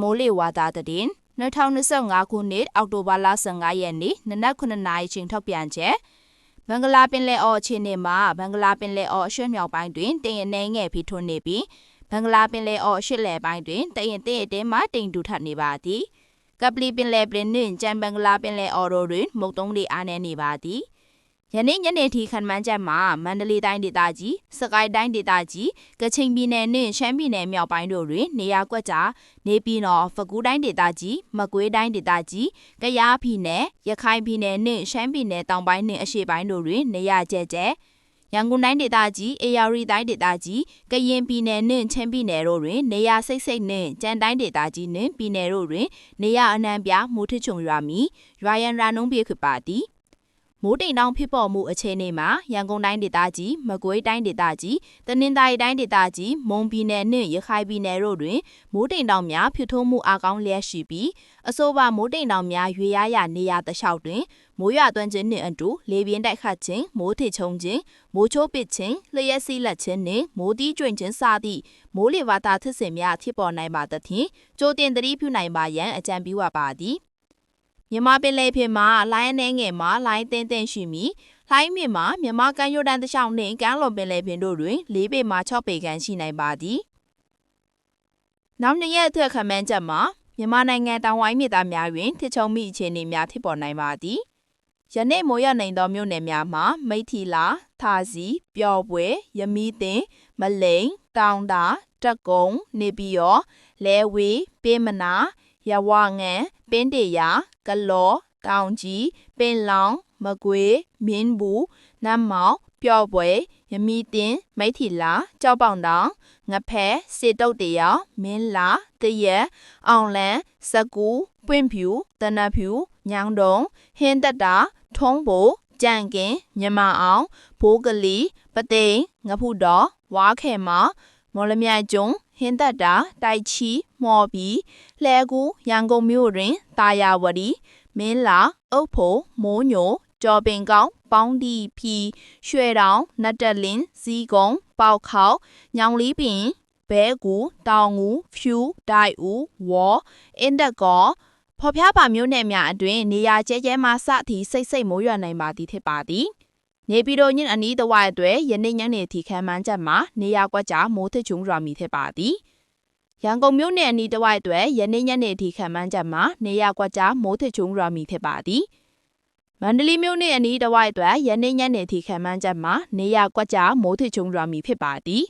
မိုးလေဝသသတင်း2025ခုနှစ်အောက်တိုဘာလ15ရက်နေ့နနက်9:00နာရီချိန်ထုတ်ပြန်ချက်ဘင်္ဂလားပင်လယ်အော်အခြေအနေမှာဘင်္ဂလားပင်လယ်အော်အရှေ့မြောက်ပိုင်းတွင်တင်ရနေငယ်ဖိထွန်းနေပြီးဘင်္ဂလားပင်လယ်အော်အရှေ့လယ်ပိုင်းတွင်တရင်တဲ့တဲမှတိမ်တူထပ်နေပါသည်ကပလီပင်လယ်ပြင်နှင့်ကြံဘင်္ဂလားပင်လယ်အော်တို့တွင်မုတ်တုံးတွေအားနည်းနေပါသည် ယနေ့ညနေထိခန့်မှန်းချက်မှာမန္တလေးတိုင်းဒေသကြီး၊စကိုင်းတိုင်းဒေသကြီး၊ကချင်ပြည်နယ်နှင့်ရှမ်းပြည်နယ်မြောက်ပိုင်းတို့တွင်နေရာကွက်ကြားနေပြည်တော်၊ဖကူးတိုင်းဒေသကြီး၊မကွေးတိုင်းဒေသကြီး၊ကယားပြည်နယ်၊ရခိုင်ပြည်နယ်နှင့်ရှမ်းပြည်နယ်တောင်ပိုင်းနှင့်အရှေ့ပိုင်းတို့တွင်နေရာကျဲကျဲရန်ကုန်တိုင်းဒေသကြီးအေရရီတိုင်းဒေသကြီးကရင်ပြည်နယ်နှင့်ချင်းပြည်နယ်တို့တွင်နေရာစိတ်စိတ်နှင့်ကြံတိုင်းဒေသကြီးနှင့်ပြည်နယ်တို့တွင်နေရာအနှံပြမိုးထချုံရွာမီရွာရန်ရာနှုံးပြေဖြစ်ပါသည် မိုးတိမ်တောင်ဖြစ်ပေါ်မှုအခြေအနေမှာရန်ကုန်တိုင်းဒေသကြီးမကွေးတိုင်းဒေသကြီးတနင်္သာရီတိုင်းဒေသကြီးမွန်ပြည်နယ်နှင့်ရခိုင်ပြည်နယ်တို့တွင်မိုးတိမ်တောင်များဖြစ်ထွန်းမှုအကောင်းလျက်ရှိပြီးအဆိုပါမိုးတိမ်တောင်များရွေရရနေရတလျှောက်တွင်မိုးရွာသွန်းခြင်းနှင့်အတူလေပြင်းတိုက်ခတ်ခြင်းမိုးထစ်ချုံခြင်းမိုးချိုးပစ်ခြင်းလျှက်စီးလက်ခြင်းနှင့်မိုးတီးကျွင်ခြင်းစသည့်မိုးလေဝသဖြစ်စဉ်များဖြစ်ပေါ်နိုင်ပါသဖြင့်ကြိုတင်သတိပြုနိုင်ပါရန်အကြံပြုအပ်ပါသည် မြန်မာပင်လယ်ပြင်မှာလိုင်းအနေငယ်မှာလိုင်းတင်းတင်းရှိမီလိုင်းမြင့်မှာမြန်မာကမ်းရိုးတန်းတစ်လျှောက်နှင့်ကမ်းလွန်ပင်လယ်ပြင်တို့တွင်၄ပေမှ6ပေခန့်ရှိနိုင်ပါသည်နောက်နှစ်ရက်အတွက်ခန့်မှန်းချက်မှာမြန်မာနိုင်ငံတောင်ဝိုင်းမြေသားများတွင်ထစ်ချုံမိအခြေအနေများဖြစ်ပေါ်နိုင်ပါသည်ယနေ့မိုးရနိုင်သောမြို့နယ်များမှာမိထီလာသာစီပျော်ပွဲယမီးတင်မလိန်တောင်တာတက်ကုံနေပြည်တော်လဲဝေးပေးမနာရဝငံ ပင်းတေယာကလောတောင်ကြီးပင်လောင်မကွေမင်းဘူးနတ်မောင်ပျော့ပွဲယမီတင်မိထီလာကြောက်ပေါင်တောင်ငဖဲစေတုတ်တရမင်းလာတရက်အောင်လန်းစကူပွင့်ဖြူတနဖြူညောင်တုံဟင်းတက်တာထုံးဘိုကြံကင်မြမအောင်ဘိုးကလီပသိမ်ငဖူတော်ဝါခဲမမော်လမြိုင်ကျုံ ဟင်းသက်တာတိုက်ချီမော်ဘီလှဲကူရန်ကုန်မြို့တွင်တာယာဝတီမင်းလာအုတ်ဖို့မိုးညိုကြော်ပင်ကောင်းပေါင်းဒီဖြီရွှေတောင်နတ်တလင်းဇီးကုံပေါက်ခေါညောင်လီပင်ဘဲကူတောင်ငူဖြူဒိုင်ဦးဝေါ်အင်ဒကောဖော်ပြပါမျိုးနယ်များအတွင်နေရာကျဲကျဲမှစသည့်စိတ်စိတ်မိုးရွာနိုင်ပါသည်ဖြစ်ပါသည် နေပြည်တော်ညင်အနီးတစ်ဝိုက်အတွက်ယနေ့ညနေထိခံမှန်းချက်မှာနေရာကွက်ကြားမိုးထချုံရွာမီဖြစ်ပါသည်ရန်ကုန်မြို့နယ်အနီးတစ်ဝိုက်အတွက်ယနေ့ညနေထိခံမှန်းချက်မှာနေရာကွက်ကြားမိုးထချုံရွာမီဖြစ်ပါသည်မန္တလေးမြို့နယ်အနီးတစ်ဝိုက်အတွက်ယနေ့ညနေထိခံမှန်းချက်မှာနေရာကွက်ကြားမိုးထချုံရွာမီဖြစ်ပါသည်